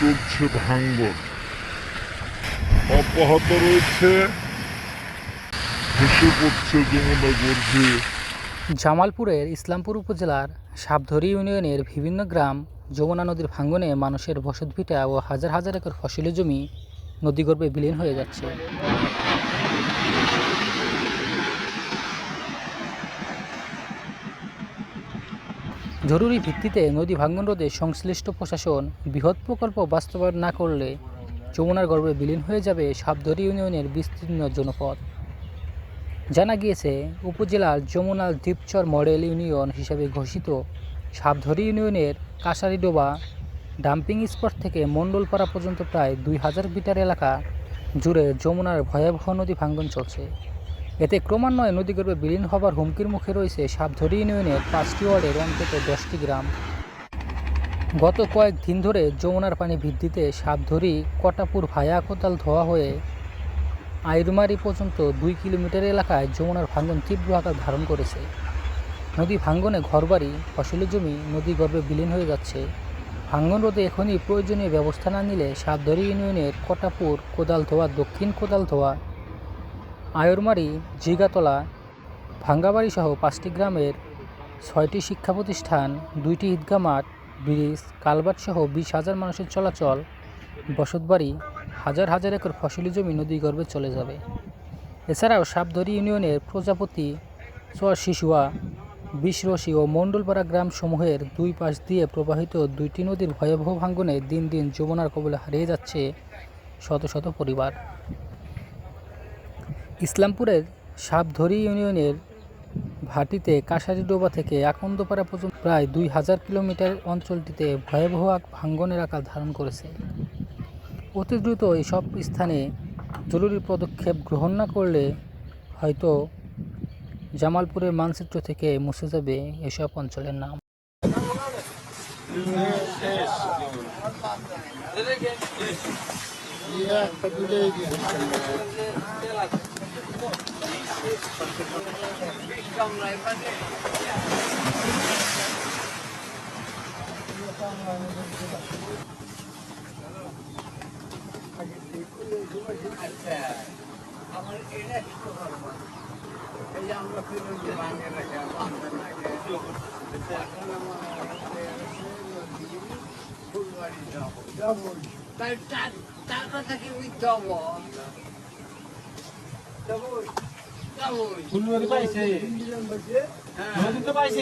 চলছে ভাঙ্গন অব্যাহত রয়েছে। ভেসে পড়ছে যমুনা গর্ভে। জামালপুরের ইসলামপুর উপজেলার সাবধরি ইউনিয়নের বিভিন্ন গ্রাম যমুনা নদীর ভাঙ্গনে মানুষের বসতভিটা ও হাজার হাজার একর ফসলি জমি নদীগর্ভে বিলীন হয়ে যাচ্ছে। জরুরি ভিত্তিতে নদী ভাঙ্গন রোধে সংশ্লিষ্ট প্রশাসন বৃহৎ প্রকল্প বাস্তবায়ন না করলে যমুনার গর্ভে বিলীন হয়ে যাবে সাবধরি ইউনিয়নের বিস্তীর্ণ জনপদ। জানা গিয়েছে, উপজেলার যমুনা দ্বীপচর মডেল ইউনিয়ন হিসেবে ঘোষিত সাবধরি ইউনিয়নের কাশারিডোবা ডাম্পিং স্পট থেকে মণ্ডলপাড়া পর্যন্ত প্রায় দুই হাজার মিটার এলাকা জুড়ে যমুনার ভয়াবহ নদী ভাঙ্গন চলছে। এতে ক্রমান্বয়ে নদীগর্ভে বিলীন হবার হুমকির মুখে রয়েছে সাবধরি ইউনিয়নের পাঁচটি ওয়ার্ডের অন্তত দশটি গ্রাম। গত কয়েক দিন ধরে যমুনার পানি বৃদ্ধিতে সাবধরি কটাপুর ভায়া কোতাল ধোয়া হয়ে আইরমারি পর্যন্ত দুই কিলোমিটার এলাকায় যমুনার ভাঙ্গন তীব্র আকার ধারণ করেছে। নদী ভাঙ্গনে ঘরবাড়ি ফসলি জমি, নদী গর্ভে বিলীন হয়ে যাচ্ছে। ভাঙ্গন রোধে এখনই প্রয়োজনীয় ব্যবস্থা না নিলে সাবধরি ইউনিয়নের কটাপুর কোদাল ধোয়া, দক্ষিণ কোদাল ধোয়া আয়রমারি, জিগাতলা ভাঙ্গাবাড়ি সহ পাঁচটি গ্রামের ছয়টি শিক্ষা প্রতিষ্ঠান দুইটি ঈদগাহ মাঠ, ব্রিজ কালভার্ট সহ বিশ হাজার মানুষের চলাচল, বসতবাড়ি, হাজার হাজার একর ফসলি জমি নদী নদীগর্ভে চলে যাবে। এছাড়াও সাবদরি ইউনিয়নের প্রজাপতি চর শিশুয়া, বিষরসি ও মণ্ডলপাড়া গ্রামসমূহের দুই পাশ দিয়ে প্রবাহিত দুইটি নদীর ভয়াবহ ভাঙ্গনে দিন দিন যমুনার কবলে হারিয়ে যাচ্ছে শত শত পরিবার। ইসলামপুরের সাবধরি ইউনিয়নের ভাটিতে কাশারিডোবা থেকে আকন্দপাড়া পর্যন্ত প্রায় দুই হাজার কিলোমিটার অঞ্চলটিতে ভয়াবহ ভাঙ্গনের আকার ধারণ করেছে। অতি দ্রুত এইসব স্থানে জরুরি পদক্ষেপ গ্রহণ না করলে হয়তো জামালপুরের মানচিত্র থেকে মুছে যাবে এসব অঞ্চলের নাম। Ben tak tak tak gibi davul. Davul. Phulbari পাইছে? নদী তো পাইছে